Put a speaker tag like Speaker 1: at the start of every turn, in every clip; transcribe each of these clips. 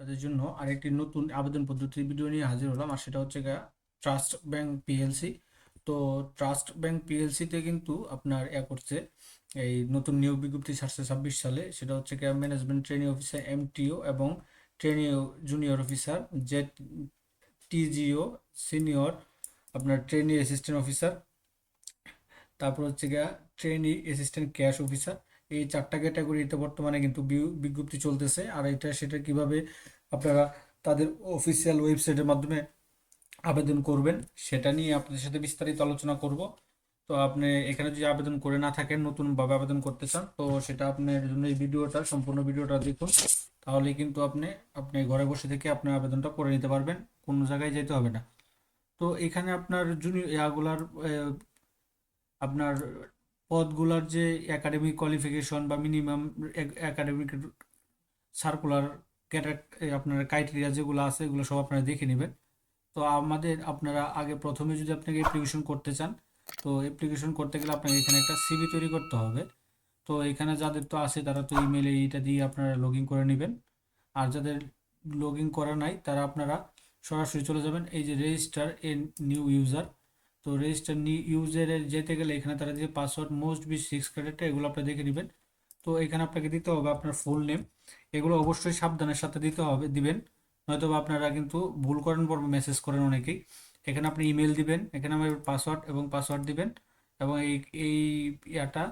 Speaker 1: তাদের জন্য আরেকটি নতুন আবেদন পদ্ধতির ভিডিও নিয়ে হাজির হলাম, আর সেটা হচ্ছে ট্রাস্ট ব্যাংক পিএলসি তো ট্রাস্ট ব্যাংক পিএলসিতে কিন্তু আপনার ইয়া করছে, এই নতুন নিয়োগ বিজ্ঞপ্তি ছাড়ছে ছাব্বিশ সালে, সেটা হচ্ছে গিয়ে ম্যানেজমেন্ট ট্রেনিং অফিসার এমটিও এবং training junior officer Z টিজিও senior আপনার ট্রেনি অ্যাসিস্ট্যান্ট অফিসার তারপর হচ্ছে গিয়া ট্রেনি অ্যাসিস্ট্যান্ট ক্যাশ অফিসার এই চারটা ক্যাটাগরিতে বর্তমানে কিন্তু বিজ্ঞপ্তি চলতেছে। আর এটা, সেটা কীভাবে আপনারা তাদের অফিসিয়াল ওয়েবসাইটের মাধ্যমে আবেদন করবেন, সেটা নিয়ে আপনাদের সাথে বিস্তারিত আলোচনা করব। তো আপনি এখানে যদি আবেদন করে না থাকেন, নতুনভাবে আবেদন করতে চান, তো সেটা আপনার জন্য এই ভিডিওটা, সম্পূর্ণ ভিডিওটা দেখুন। তাহলে কিন্তু আপনি আপনি ঘরে বসে থেকে আপনার আবেদনটা করে নিতে পারবেন, কোনো জায়গায় যেতে হবে না। তো এখানে আপনার জুনিয়র ইয়াগুলার আপনার পদগুলার যে একাডেমিক কোয়ালিফিকেশন বা মিনিমাম একাডেমিক সার্কুলার আপনার ক্রাইটেরিয়া যেগুলো আছে, এগুলো সব আপনারা দেখে নেবেন। তো আমাদের, আপনারা আগে প্রথমে যদি আপনাকে অ্যাপ্লিকেশন করতে চান, তো অ্যাপ্লিকেশন করতে গেলে আপনাকে এখানে একটা সিভি তৈরি করতে হবে। তো এখানে যাদের তো আছে, তারা তো ইমেলে এইটা দিয়ে আপনারা লগ করে নেবেন। আর যাদের লগ করা নাই, তারা আপনারা সরাসরি চলে যাবেন। এই যে রেজিস্টার এ নিউ ইউজার তো রেজিস্টার নিউ ইউজারে যেতে গেলে এখানে তারা যে password must be six character এগুলো আপনারা দেখে নেবেন। তো এখানে আপনাকে দিতে হবে আপনার ফুল নেম এগুলো অবশ্যই সাবধানের সাথে দিতে হবে, দিবেন। নয়তো আপনারা কিন্তু ভুল করেন পর মেসেজ করেন অনেকেই। এখানে আপনি ইমেল দিবেন, এখানে আমার পাসওয়ার্ড এবং পাসওয়ার্ড দিবেন এবং এই এই ইয়াটা,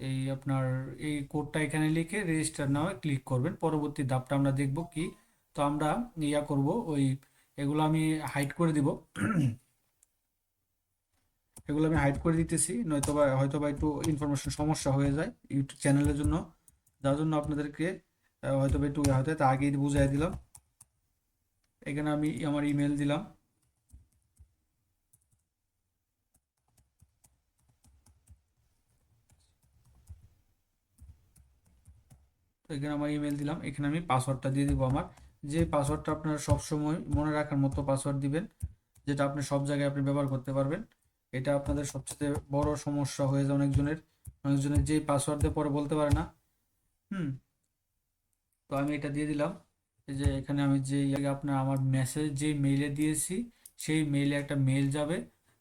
Speaker 1: এই আপনার, এই কোডটা এখানে লিখে রেজিস্টার নামে ক্লিক করবেন। পরবর্তী ধাপটা আমরা দেখব কি। তো আমরা ইয়া করব, ওই এগুলো আমি হাইড করে দিব। এগুলো আমি হাইড করে দিতেছি নয়তো বা হয়তো বা একটু ইনফরমেশন সমস্যা হয়ে যায় ইউটিউব চ্যানেলের জন্য। যার জন্য আপনাদেরকে হয়তো একটু হয়তো তা আগেই বুঝাই দিলাম। এখানে আমি আমার ইমেল দিলাম। এখানে আমার ইমেল দিলাম। এখানে আমি পাসওয়ার্ডটা দিয়ে দিব আমার। যে পাসওয়ার্ডটা আপনারা সবসময় মনে রাখার মতো পাসওয়ার্ড দিবেন, যেটা আপনি সব জায়গায় আপনি ব্যবহার করতে পারবেন। এটা আপনাদের সবচেয়ে বড় সমস্যা হয়ে যায় অনেকজনের। অনেকজনের যেই পাসওয়ার্ড দিয়ে পরে বলতে পারে না। হুম। তো আমি এটা দিয়ে দিলাম। এই যে এখানে আমি যে আপনার আমার মেসেজ যে মেইলে দিয়েছি, সেই মেইলে একটা মেইল যাবে,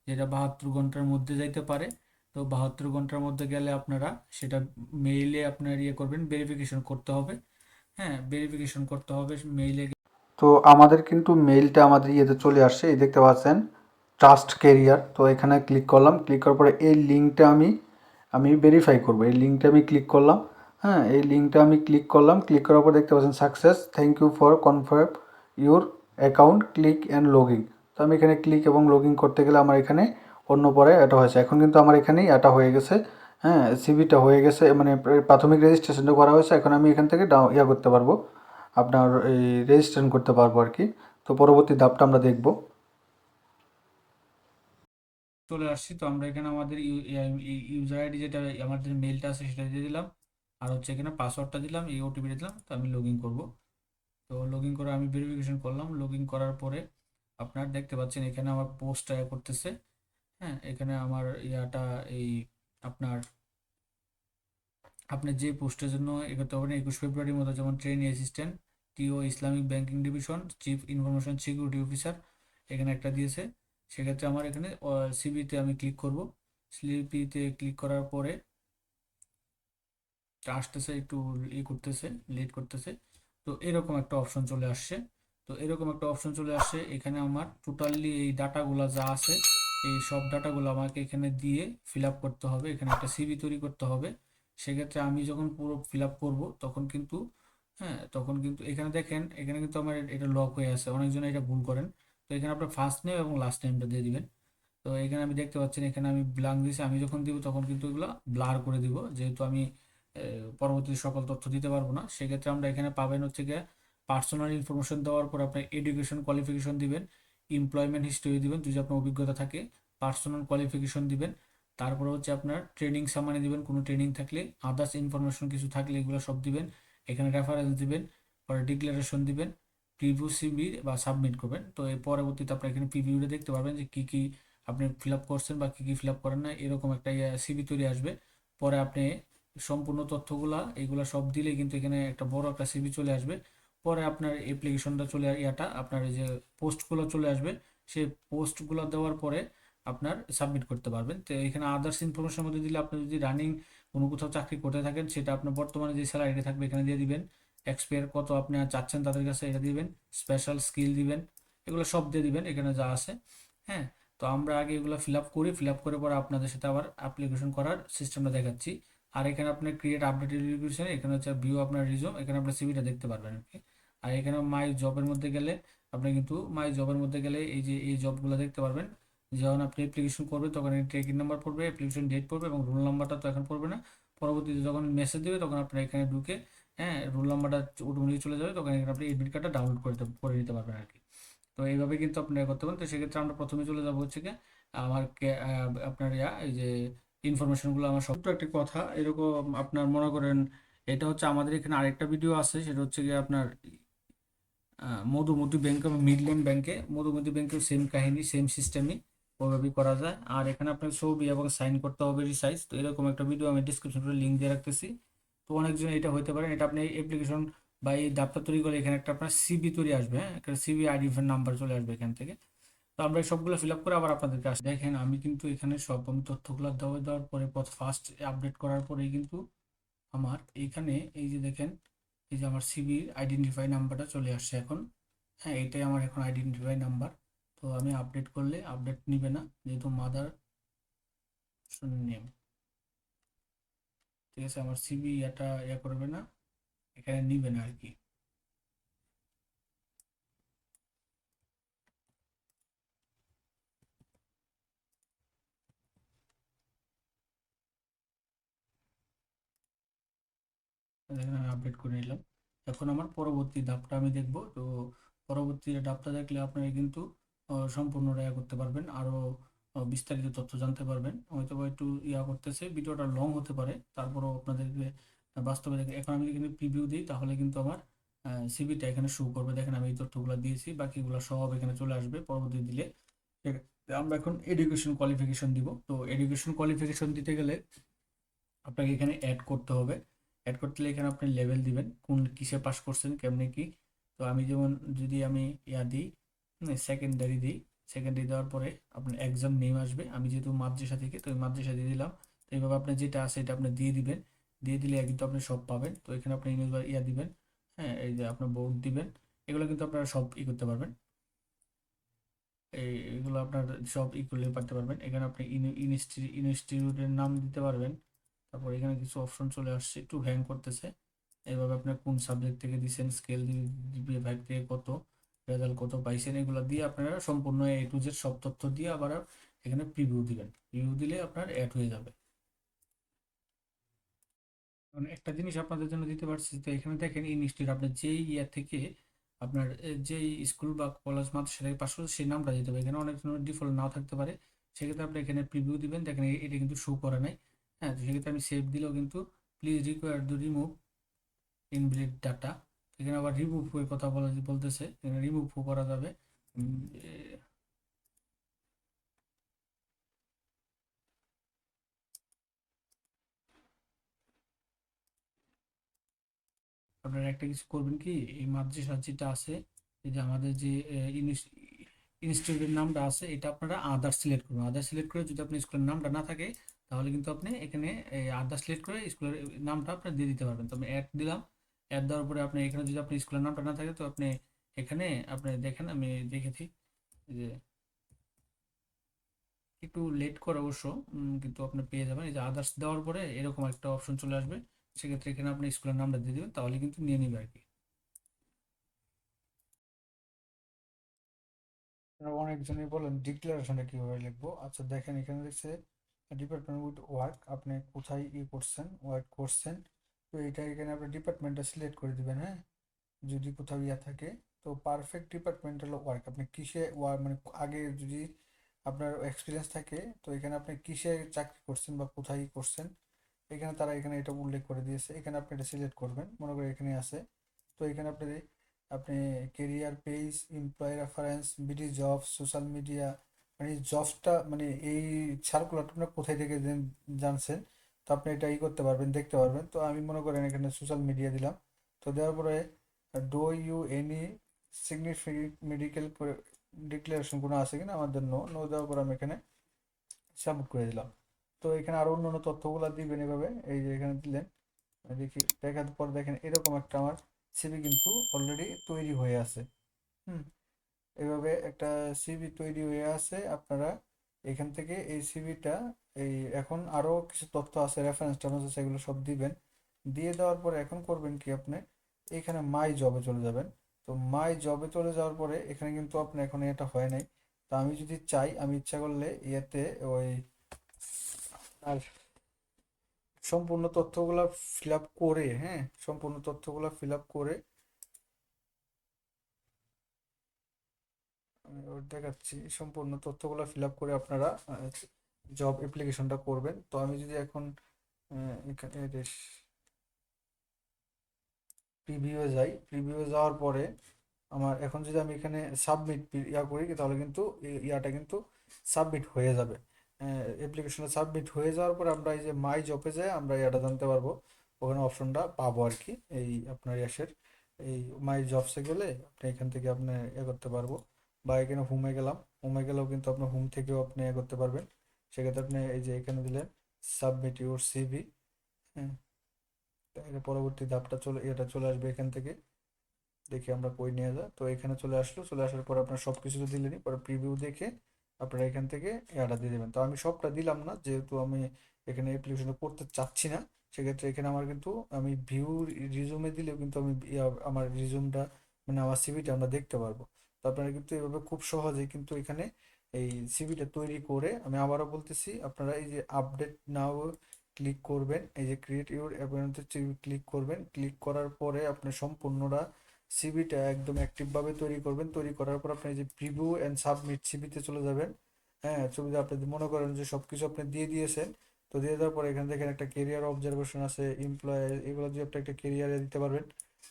Speaker 1: যেটা বাহাত্তর ঘণ্টার মধ্যে যাইতে পারে। তো বাহাত্তর ঘণ্টার মধ্যে গেলে আপনারা সেটা মেইলে আপনার ইয়ে করবেন ভেরিফিকেশন করতে হবে। হ্যাঁ ভেরিফিকেশন করতে হবে মেইলে
Speaker 2: তো আমাদের কিন্তু মেইলটা আমাদের ইয়েতে চলে আসছে, এই দেখতে পাচ্ছেন। ট্রাস্ট কেরিয়ার তো এখানে ক্লিক করলাম। ক্লিক করার পরে এই লিঙ্কটা আমি আমি ভেরিফাই করব। এই লিঙ্কটা আমি ক্লিক করলাম। হ্যাঁ এই লিঙ্কটা আমি ক্লিক করলাম। ক্লিক করার পর দেখতে পাচ্ছেন success thank you for confirm your account click and login তো আমি এখানে ক্লিক এবং লগিং করতে গেলে আমার এখানে অন্য পরে এটা হয়েছে। এখন কিন্তু আমার এখানেই এটা হয়ে গেছে। হ্যাঁ সিভিটা হয়ে গেছে। মানে প্রাথমিক রেজিস্ট্রেশনটা করা হয়েছে। এখন আমি এখান থেকে ডাউ ইয়া করতে পারব। আপনার এই রেজিস্ট্রেশন করতে পারব আর কি। তো পরবর্তী ধাপটা আমরা দেখব।
Speaker 1: চলে আসছি। তো আমরা এখানে আমাদের ইউজার আইডি যেটা আমাদের মেলটা আছে সেটা দিয়ে দিলাম। আর হচ্ছে এখানে পাসওয়ার্ডটা দিলাম, এই ওটিপিটা দিলাম, তো আমি লগ ইন করব। তো লগ ইন করে আমি ভেরিফিকেশন করলাম। লগ ইন করার পরে আপনার দেখতে পাচ্ছেন এখানে আমার পোস্টটা করতেছে। হ্যাঁ এখানে আমার ইয়াটা এই আপনার, আপনি যে পোস্টের জন্য এ করতে একুশ ফেব্রুয়ারির মতো যেমন trainee assistant TO Islamic banking division chief information security officer এখানে একটা দিয়েছে। সেক্ষেত্রে আমার এখানে সিবিতে আমি ক্লিক করব। সিবিতে ক্লিক করার পরে আসতেছে, একটু ই করতেছে লেট করতেছে। তো এরকম একটা অপশন চলে আসছে। তো এরকম একটা অপশন চলে আসছে। এখানে আমার টোটালি এই ডাটাগুলো যা আছে, এই সব ডাটাগুলো আমাকে এখানে দিয়ে ফিল করতে হবে। এখানে একটা সিবি তৈরি করতে হবে। সেক্ষেত্রে আমি যখন পুরো ফিল আপ করব, তখন কিন্তু হ্যাঁ তখন কিন্তু, এখানে দেখেন, এখানে কিন্তু আমার এটা লক হয়ে আছে। অনেকজন এটা ভুল করেন। তো এখানে আপনার ফার্স্ট নেম এবং লাস্ট নেমটা দিয়ে দিবেন। তো এখানে আমি দেখতে পাচ্ছেন এখানে আমি ব্লাঙ্ক দিয়েছি। আমি যখন দিব তখন কিন্তু এগুলো ব্লার করে দিব। যেহেতু আমি আহ, পরবর্তী সকল তথ্য দিতে পারব না সেক্ষেত্রে আমরা এখানে পাবেন হচ্ছে গিয়ে পার্সোনাল ইনফরমেশন দেওয়ার পর আপনার এডুকেশন কোয়ালিফিকেশন দিবেন এমপ্লয়মেন্ট হিস্টরি দিবেন যদি আপনার অভিজ্ঞতা থাকে পার্সোনাল কোয়ালিফিকেশন দিবেন। তারপরে হচ্ছে আপনার ট্রেনিং সামানে দিবেন কোনো ট্রেনিং থাকলে আদার্স ইনফরমেশন কিছু থাকলে এগুলো সব দিবেন। এখানে রেফারেন্স দিবেন পরে ডিক্লারেশন দিবেন। প্রিভিউ সিবি বা সাবমিট করবেন। তো এর পরবর্তীতে আপনার এখানে প্রিভিউটা দেখতে পারবেন যে কী কী আপনি ফিল আপ করছেন বা কী কী ফিল আপ করেন না এরকম একটা সিবি তৈরি আসবে। পরে আপনি সম্পূর্ণ তথ্যগুলা, এগুলা সব দিলে কিন্তু এখানে একটা বড় একটা সিবি চলে আসবে। পরে আপনার অ্যাপ্লিকেশনটা চলে, ইয়াটা, আপনার এই যে পোস্টগুলো চলে আসবে, সেই পোস্টগুলো দেওয়ার পরে আপনার সাবমিট করতে পারবেন। তো এখানে আদার্স ইনফরমেশনের মধ্যে দিলে আপনি যদি রানিং কোনো কোথাও চাকরি করতে থাকেন, সেটা আপনার বর্তমানে যে স্যালারিটা থাকবে এখানে দিয়ে দিবেন। এক্সপায়ার কত আপনি চাচ্ছেন তাদের কাছে এটা দিবেন স্পেশাল স্কিল দিবেন, এগুলো সব দিয়ে দিবেন এখানে যা আছে হ্যাঁ? তো আমরা আগে এগুলো ফিল আপ করি ফিল আপ করে পরে আপনাদের সাথে আবার অ্যাপ্লিকেশন করার সিস্টেমটা দেখাচ্ছি। আর এখানে আপনার ক্রিয়েট আপডেট এডুকেশন এখানে হচ্ছে ভিউ আপনার রিজম এখানে আপনার সিভিটা দেখতে পারবেন আর কি আর এখানে মাই জবের মধ্যে গেলে আপনি কিন্তু মাই জবের মধ্যে গেলে এই যে, এই জবগুলো দেখতে পারবেন। যখন আপনি অ্যাপ্লিকেশন করবে তখন ট্রেকিং নাম্বার পড়বে অ্যাপ্লিকেশন ডেট পড়বে এবং রোল নাম্বারটা তো এখন পড়বে না। পরবর্তীতে যখন মেসেজ দেবে তখন আপনার এখানে ঢুকে হ্যাঁ রোল নাম্বারটা অটোমেটিক চলে যাবে তখন এখানে আপনি এডমিট কার্ডটা ডাউনলোড করে করে নিতে পারবেন আর কি। তো এইভাবে কিন্তু আপনি করতে পারেন। তো সেক্ষেত্রে আমরা প্রথমে চলে যাব হচ্ছে কি আমার আপনার ইয়া, এই যে ইনফরমেশনগুলো আমার সব। একটা কথা, এরকম আপনার মনে করেন, এটা হচ্ছে আমাদের এখানে আরেকটা ভিডিও আছে, সেটা হচ্ছে গিয়ে আপনার মধুমতি ব্যাংক মিডল্যান্ড ব্যাংকে মধুমতি ব্যাংকের সেম কাহিনী সেম সিস্টেমই ওইভাবেই করা যায়। আর এখানে আপনার ছবি এবং সাইন করতে হবে রিসাইজ তো এরকম একটা ভিডিও আমি ডিসক্রিপশনে লিঙ্ক দিয়ে রাখতেছি। তো অনেকজন এটা হইতে পারে। এটা আপনি অ্যাপ্লিকেশন বা এই ডাক্তার তৈরি করে এখানে একটা আপনার সিবি তৈরি আসবে হ্যাঁ? একটা সিবি আইডি নাম্বার চলে আসবে এখান থেকে। তো আমরা সবগুলো ফিল আপ করে আবার আপনাদেরকে আসি। দেখেন, আমি কিন্তু এখানে সব আমি তথ্যগুলো দেওয়া দেওয়ার পরে পথ ফার্স্ট আপডেট করার পরেই কিন্তু আমার এইখানে এই যে দেখেন, এই যে আমার সিবির আইডেন্টিফাই নাম্বারটা চলে আসছে এখন। হ্যাঁ এটাই আমার এখন আইডেন্টিফাই নাম্বার তো আমি আপডেট করলে আপডেট নিবে না, যেহেতু মাদার নেম ঠিক আছে আমার সিবি এটা ইয়া করবে না এখানে নিবে না আর কি। আমি আপডেট করে নিলাম। এখন আমার পরবর্তী ধাপটা আমি দেখব। তো পরবর্তী ধাপটা দেখলে আপনারা কিন্তু আহ, সম্পূর্ণ ইয়া করতে পারবেন। আরও বিস্তারিত তথ্য জানতে পারবেন। হয়তো বা একটু ইয়া করতেছে, ভিডিওটা লং হতে পারে, তারপরও আপনাদেরকে বাস্তবে দেখে এখন আমি এখানে প্রিভিউ দিই, তাহলে কিন্তু আমার সিভিটা এখানে শো করবে। দেখেন আমি এই তথ্যগুলো দিয়েছি, বাকিগুলো সব এখানে চলে আসবে পরবর্তী দিলে? আমরা এখন এডুকেশন কোয়ালিফিকেশন দিব। তো এডুকেশন কোয়ালিফিকেশন দিতে গেলে আপনাকে এখানে অ্যাড করতে হবে। অ্যাড করতে গেলে এখানে আপনি লেভেল দিবেন, কোন কিসে পাস করছেন, কেমনে কি। তো আমি যেমন যদি আমি ইয়া দিই সেকেন্ডারি দিই সেকেন্ডারি দেওয়ার পরে আপনার এক্সাম নেম আসবে। আমি যেহেতু মাদ্রাসা থেকে, তো ওই মাদ্রাসা দিয়ে দিলাম। তো এইভাবে আপনার যেটা আছে এটা আপনি দিয়ে দিবেন। দিয়ে দিলে কিন্তু আপনি সব পাবেন। তো এখানে আপনি ইউনিভার্স ইয়া দিবেন। হ্যাঁ এই যে আপনার বোর্ড দিবেন। এগুলো কিন্তু আপনারা সব ই করতে পারবেন। এই এগুলো আপনার সব ই করলে পারতে পারবেন। এখানে আপনি ইনস্টিটিউটের নাম দিতে পারবেন। তারপর এখানে কিছু অপশন চলে আসছে। একটু হ্যাং করতেছে। এইভাবে আপনার কোন সাবজেক্ট থেকে দিচ্ছেন স্কেল ফাইভ থেকে কত? রেজাল্ট কত পাইছেন, এগুলো দিয়ে আপনারা সম্পূর্ণ এ টু জেড সব তথ্য দিয়ে আবার এখানে প্রিভিউ দিবেন। প্রিভিউ দিলে আপনার অ্যাড হয়ে যাবে। একটা জিনিস আপনাদের জন্য দিতে পারছি, তো এখানে দেখেন ইনস্টিটিউট আপনার যেই ইয়ার থেকে আপনার যেই স্কুল বা কলেজ মাদ্রাসা থেকে পাশ সেই নামটা দিতে হবে এখানে অনেক ধরনের ডিফল্ট নাও থাকতে পারে। সেক্ষেত্রে আপনি এখানে প্রিভিউ দিবেন, দেখেন এটা কিন্তু শো করে নাই। হ্যাঁ সেক্ষেত্রে আমি সেভ দিলেও কিন্তু please require to remove invalid data এখানে আবার রিমুভ এর কথা বলা বলতেছে, এখানে রিমুভ করা যাবে। আপনারা একটা কিছু করবেন কি? এই মাদ্রাসা যেটা আছে যে আমাদের যে ইনস্টিটিউটের নামটা আছে, এটা আপনারা আদার সিলেক্ট করবেন আদার সিলেক্ট করে যদি আপনার স্কুলের নামটা না থাকে, তাহলে কিন্তু আপনি এখানে আদার সিলেক্ট করে স্কুলের নামটা আপনার দিয়ে দিতে পারবেন। তো আমি অ্যাড দিলাম। অ্যাড দেওয়ার পরে আপনি এখানে যদি আপনি স্কুলের নামটা না থাকে, তো আপনি এখানে আপনি দেখেন, আমি দেখেছি যে একটু লেট করে অবশ্য কিন্তু আপনি পেয়ে যাবেন। এই যে আদার্স দেওয়ার পরে এরকম একটা অপশন চলে আসবে। সেক্ষেত্রে এখানে আপনি স্কুলের নামটা দিয়ে দেবেন, তাহলে কিন্তু নিয়ে নিবে আর কি। অনেকজনই বলেন ডিক্লারেশনটা কীভাবে লিখব। আচ্ছা দেখেন, এখানে দেখছে ডিপার্টমেন্ট উইথ ওয়ার্ক আপনি কোথায় ই করছেন ওয়ার্ক করছেন তো এটা এখানে আপনি ডিপার্টমেন্টটা সিলেক্ট করে দিবেন হ্যাঁ? যদি কোথাও ইয়া থাকে, তো পারফেক্ট ডিপার্টমেন্টাল ওয়ার্ক আপনি কিসে মানে আগে যদি আপনার এক্সপিরিয়েন্স থাকে, তো এখানে আপনি কিসে চাকরি করছেন বা কোথায় করছেন, এখানে তারা এখানে এটা উল্লেখ করে দিয়েছে, এখানে আপনি এটা সিলেক্ট করবেন, মনে করেন এখানে আছে। তো এখানে আপনি আপনি career page employ reference BD job social media মানে জবসটা মানে এই সার্কুলারটা আপনার কোথায় থেকে জানছেন তো আপনি এটা ই করতে পারবেন, দেখতে পারবেন। তো আমি মনে করেন এখানে সোশ্যাল মিডিয়া দিলাম। তো দেওয়ার পরে
Speaker 2: do you any significant medical declaration কোনো আছে কিনা আমাদের নো নো দেওয়ার পর আমি এখানে সাবমিট করে দিলাম। তো এখানে আরও অন্য অন্য তথ্যগুলো দিবেন এভাবে। এই যে এখানে দিলেন দেখি, দেখার পর দেখেন, এরকম একটা আমার সিভি কিন্তু অলরেডি তৈরি হয়ে আছে। হুম, এভাবে একটা সিভি তৈরি হয়ে আছে। আপনারা এখান থেকে এই সিভিটা এই এখন আরও কিছু তথ্য আছে রেফারেন্স টেফারেন্স আছে এগুলো সব দিবেন। দিয়ে দেওয়ার পরে এখন করবেন কি আপনি? এখানে মাই জবে চলে যাবেন। তো মাই জবে চলে যাওয়ার পরে এখানে কিন্তু আপনার এখন এটা হয় নাই। তা আমি যদি চাই, আমি ইচ্ছা করলে ইয়েতে ওই আর সম্পূর্ণ তথ্যগুলো ফিল আপ করে হ্যাঁ সম্পূর্ণ তথ্যগুলো ফিল আপ করে দেখাচ্ছি। সম্পূর্ণ তথ্যগুলো ফিল আপ করে আপনারা জব অ্যাপ্লিকেশনটা করবেন। তো আমি যদি এখন আহ, এখানে প্রিভিউ যাই প্রিভিউ যাওয়ার পরে আমার এখন যদি আমি এখানে সাবমিট ইয়া করি তাহলে কিন্তু ইয়াটা কিন্তু সাবমিট হয়ে যাবে। অ্যাপ্লিকেশনে সাবমিট হয়ে যাওয়ার পরে আমরা এই যে মাই জবে যাই আমরা ইয়াটা জানতে পারব। ওখানে অপশনটা পাবো আর কি এই আপনার ইয়াসের এই মাই জবসে গেলে আপনি এখান থেকে আপনি ইয়ে করতে পারব। বা এখানে হোমে গেলাম হোমে গেলেও কিন্তু আপনার হোম থেকেও আপনি ইয়ে করতে পারবেন। সেক্ষেত্রে আপনি এই যে এখানে দিলেন সাবমিট ইউর সিভি হ্যাঁ? তাহলে পরবর্তী ধাপটা চলে, এটা চলে আসবে এখান থেকে। দেখি আমরা কই নিয়ে যা তো এখানে চলে আসলো, চলে আসার পর আপনার সব কিছু তো দিলেনই, পরে প্রিভিউ দেখে আপনারা এখান থেকে এটা দিয়ে দেবেন। তো আমি সবটা দিলাম না, যেহেতু আমি এখানে অ্যাপ্লিকেশনটা করতে চাচ্ছি না, সেক্ষেত্রে এখানে আমার কিন্তু, আমি ভিউ রিজুমে দিলেও কিন্তু আমি আমার রিজুমটা মানে আমার সিভিটা আমরা দেখতে পারব। তো আপনারা কিন্তু এভাবে খুব সহজেই কিন্তু এখানে এই সিভিটা তৈরি করে আমি আবারও বলতেছি, আপনারা এই যে আপডেট নাও ক্লিক করবেন, এই যে ক্রিয়েট ইউর অ্যাপয়েন্টে ক্লিক করবেন ক্লিক করার পরে আপনি সম্পূর্ণরা সিভিটা একদম অ্যাক্টিভভাবে তৈরি করবেন, তৈরি করার পর আপনি যে প্রিভিউ অ্যান্ড সাবমিট সিভিতে চলে যাবেন। হ্যাঁ ছবিতে আপনি মনে করেন যে সব কিছু আপনি দিয়ে দিয়েছেন, তো দিয়ে দেওয়ার পরে এখান থেকে একটা কেরিয়ার অবজারভেশন আছে এমপ্লয় এগুলো দিয়ে আপনি একটা কেরিয়ারে দিতে পারবেন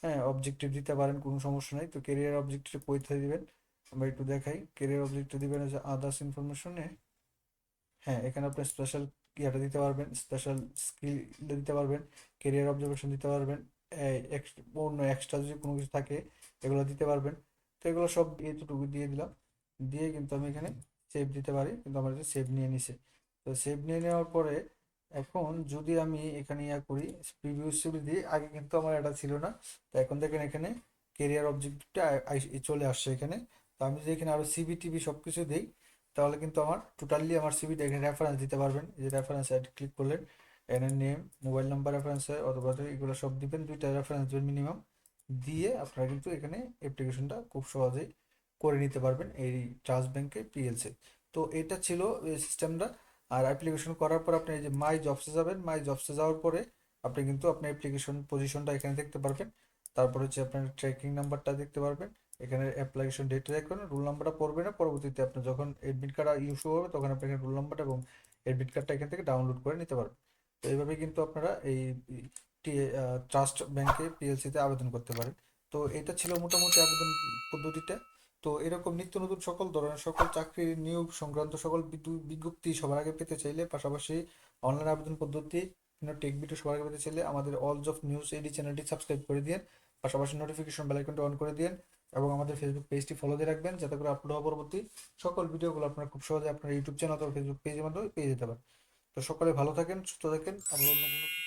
Speaker 2: হ্যাঁ অবজেক্টিভ দিতে পারেন, কোনো সমস্যা নাই, তো কেরিয়ার অবজেক্টিভ কোথায় দিবেন। আমরা একটু দেখাই। কেরিয়ার অবজেক্টিভ দিবেন হচ্ছে আদার্স ইনফরমেশনে হ্যাঁ এখানে আপনি স্পেশাল ইয়াটা দিতে পারবেন স্পেশাল স্কিল দিতে পারবেন কেরিয়ার অবজারভেশন দিতে পারবেন অন্য এক্সট্রা যদি কোনো কিছু থাকে, এগুলো দিতে পারবেন। তো এগুলো সব এতটুকু দিয়ে দিলাম। দিয়ে কিন্তু আমি এখানে সেভ দিতে পারি, কিন্তু আমার এটা সেভ নিয়ে নিছে। তো সেভ নিয়ে নেওয়ার পরে এখন যদি আমি এখানে ইয়া করি প্রিভিউ সিভি দিই আগে কিন্তু আমার এটা ছিল না। তো এখন দেখেন এখানে কেরিয়ার অবজেক্টিভটা চলে আসছে এখানে। তো আমি যদি এখানে আরও সিভি টিভি সব কিছু দিই, তাহলে কিন্তু আমার টোটালি আমার সিভিটা এখানে রেফারেন্স দিতে পারবেন। যে রেফারেন্স অ্যাড ক্লিক করলেন এনের নেম মোবাইল নাম্বার রেফারেন্স অথবা এগুলো সব দিবেন, দুইটা রেফারেন্স দেবেন মিনিমাম দিয়ে আপনারা কিন্তু এখানে অ্যাপ্লিকেশনটা খুব সহজেই করে নিতে পারবেন এই ট্রাস্ট ব্যাংকে পিএলসি তো। এটা ছিল এই সিস্টেমটা আর অ্যাপ্লিকেশন করার পর আপনি এই যে মাই জবসে যাবেন মাই জবসে যাওয়ার পরে আপনি কিন্তু আপনার অ্যাপ্লিকেশন পজিশনটা এখানে দেখতে পারবেন। তারপর হচ্ছে আপনার ট্র্যাকিং নাম্বারটা দেখতে পারবেন। এখানে অ্যাপ্লিকেশন ডেটটা দেখবেন রোল নাম্বারটা পড়বে না, পরবর্তীতে আপনি যখন এডমিট কার্ড ইস্যু হবে, তখন আপনি এখানে রোল নাম্বারটা এবং এডমিট কার্ডটা এখান থেকে ডাউনলোড করে নিতে পারবেন তো এইভাবে কিন্তু আপনারা এই ট্রাস্ট ব্যাংকে পিএলসিতে আবেদন করতে পারেন। তো এটা ছিল মোটামুটি আবেদন পদ্ধতিটা। তো এরকম নিত্য নতুন সকল ধরনের সকল চাকরির নিয়োগ সংক্রান্ত সকল বিজ্ঞপ্তি সবার আগে পেতে চাইলে, পাশাপাশি অনলাইন আবেদন পদ্ধতি টেক ভিডিও সবার আগে পেতে চাইলে আমাদের অল জব নিউজ এডি চ্যানেলটি সাবস্ক্রাইব করে দিন পাশাপাশি নোটিফিকেশন বেল আইকনটি অন করে দিন এবং আমাদের ফেসবুক পেজটি ফলো দিয়ে রাখবেন, যাতে করে আপলোড হওয়া পরবর্তী সকল ভিডিওগুলো আপনারা খুব সহজে আপনার ইউটিউব চ্যানেল অথবা ফেসবুক পেজের মাধ্যমে পেয়ে যেতে পারেন। তো সকলে ভালো থাকেন, সুস্থ থাকেন, আবার অন্য কোনো